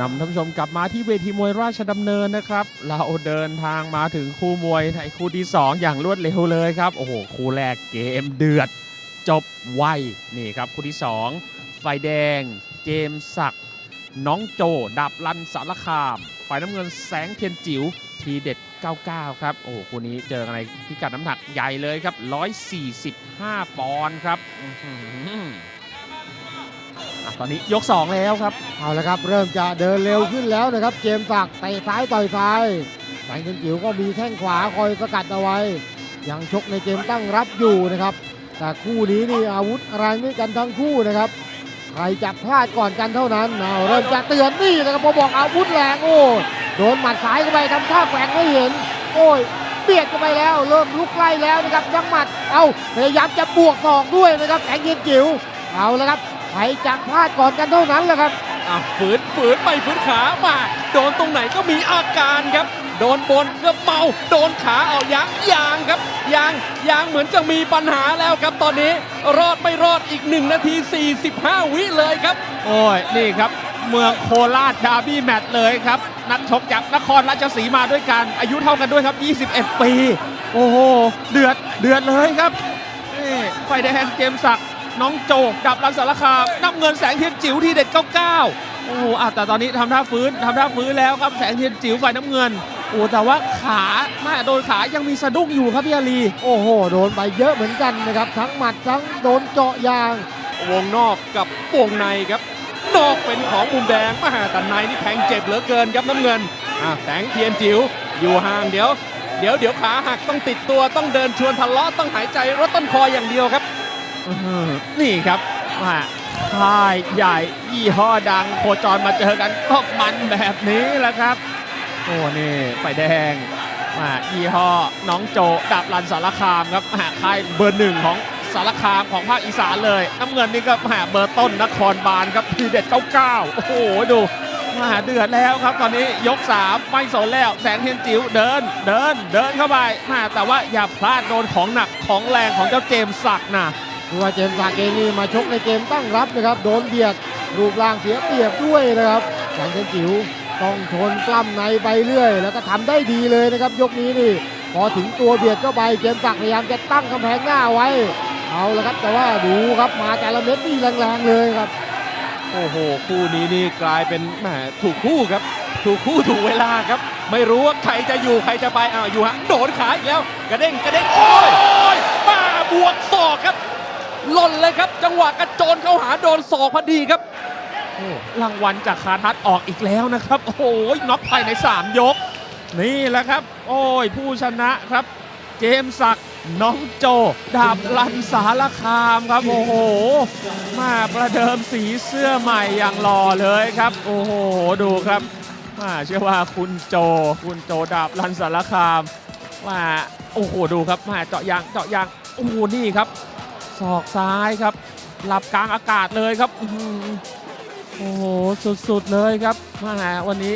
นำท่านผู้ชมกลับมาที่เวทีมวยราชดำเนินนะครับ เราเดินทางมาถึงคู่มวยในคู่ที่ 2 อย่างรวดเร็วเลยครับ โอ้โห คู่แรกเกมเดือด จบไวนี่ครับ คู่ที่ 2 ไฟแดง เจมส์ศักดิ์น้องโจ ดับลันสารคาม ฝ่ายน้ำเงินแสงเทียนจิ๋วทีเด็ด 99 ครับ โอ้โหคู่นี้เจอกันในพิกัดน้ำหนักใหญ่เลยครับ 145 ปอนด์ครับ อื้อหืออะตอนนี้ยก 2 แล้วครับ เอาละครับ เริ่มจะเดินเร็วขึ้นแล้วนะครับ เจมส์ศักดิ์เตะซ้ายต่อยซ้ายแสงเทียนจิ๋วก็มีแข้งขวาคอยสกัดเอาไว้ ยังชกในเกมตั้งรับอยู่นะครับ แต่คู่นี้นี่อาวุธแรงด้วยกันทั้งคู่นะครับ ใครจะพลาดก่อนกันเท่านั้นเอาเริ่มจะเตือนนี่นะครับพอบอกอาวุธแรงโอ้โดนหมัดซ้ายเข้าไปทำท่าแกว่งให้เห็น โอ้ยเบียดเข้าไปแล้ว เริ่มลุกไล่แล้วนะครับยังหมัด เอาพยายามจะบวกศอกด้วยนะครับแสงเทียนจิ๋วเอาละครับ ใครจะพลาดก่อนกันเท่านั้นแหละครับอะฝืนฝืนไปฝืนขามาโดนตรงไหนก็มีอาการครับ โดนบนก็เมาโดนขาเอายางยางครับยางยางเหมือนจะมีปัญหาแล้วครับตอนนี้รอดไม่รอดอีก 1 นาที 45 วิเลยครับ โอ้ยนี่ครับ เมืองโคราชดาร์บี้แมตช์เลยครับ นักชกจากนครราชสีมาด้วยกันอายุเท่ากันด้วยครับ 21 ปี โอ้โห เดือดเดือดเลยครับนี่ไฟแดงเจมส์ศักดิ์ น้องโจก ดับรันสารคามน้ำเงินแสงเทียนจิ๋วทีเด็ด99โอ้โหอะแต่ตอนนี้ทำท่าฟื้นทำท่าฟื้นแล้วครับแสงเทียนจิ๋วฝ่ายน้ำเงินโอ้แต่ว่าขาแม่โดนขายังมีสะดุ้งอยู่ครับพี่อาลีโอ้โห โดนไปเยอะเหมือนกันนะครับ ทั้งหมัดทั้งโดนเจาะยาง วงนอกกับวงในครับ นอกเป็นของมุมแดงมาแต่ในนี่แทงเจ็บเหลือเกินครับน้ำเงินอะแสงเทียนจิ๋วอยู่ห่างเดี๋ยว เดี๋ยวเดี๋ยวขาหักต้องติดตัวต้องเดินชวนทะเลาะต้องหายใจรถต้นคออย่างเดียวครับอื้อหือ นี่ครับว่าค่ายใหญ่ยี่ห้อดัง โคจรมาเจอกันก็มันแบบนี้แหละครับ โอ้นี่ไฟแดงมายี่ห้อน้องโจดับรันสารคามครับหาค่ายเบอร์หนึ่งของสารคามของภาคอีสานเลยน้ำเงินนี่ก็หาเบอร์ต้นนครบาลครับทีเด็ด99 โอ้โหดูมาเดือดแล้วครับตอนนี้ยก3ไม่สนแล้วแสงเทียนจิ๋วเดินเดินเดินเข้าไปมาแต่ว่าอย่าพลาดโดนของหนักของแรงของเจ้าเจมสักนะ ว่าเจมส์ศักเองนี่มาชกในเกมตั้งรับนะครับ โดนเบียดรูปร่างเสียเปรียบด้วยนะครับแสงเทียนจิ๋วต้องทนกล้ำในไปเรื่อย แล้วก็ทำได้ดีเลยนะครับ ยกนี้นี่ พอถึงตัวเบียดเข้าไปเจมส์ศักพยายามจะตั้งกำแพงหน้าไว้ เอาละครับแต่ว่าดูครับมาแต่ละเม็ดนี่แรงๆเลยครับ โอ้โหคู่นี้นี่กลายเป็นแหมถูกคู่ครับ ถูกคู่ถูกเวลาครับ ไม่รู้ว่าใครจะอยู่ใครจะไปอ้าวอยู่ฮะโดนขาอีกแล้ว กระเด้งกระเด้งโอ้ยโอ้ยมาบวกศอกครับ หล่นเลยครับ จังหวะกระโจนเข้าหาโดนศอกพอดีครับรางวัลจากคาทัศออกอีกแล้วนะครับ โอ้โหน็อกภายใน 3 ยก นี่แหละครับ โอ้ยผู้ชนะครับ เจมส์ศักดิ์น้องโจ ดาบลันสารคามครับ โอ้โห มาประเดิมสีเสื้อใหม่อย่างหล่อเลยครับ โอ้โห ดูครับมาเชื่อว่าคุณโจ คุณโจดาบลันสารคามมาโอ้โห ดูครับมาเจาะยางเจาะยาง โอ้โห นี่ครับ ศอกซ้ายครับ หลับกลางอากาศเลยครับ โอ้โห สุดๆเลยครับมาวันนี้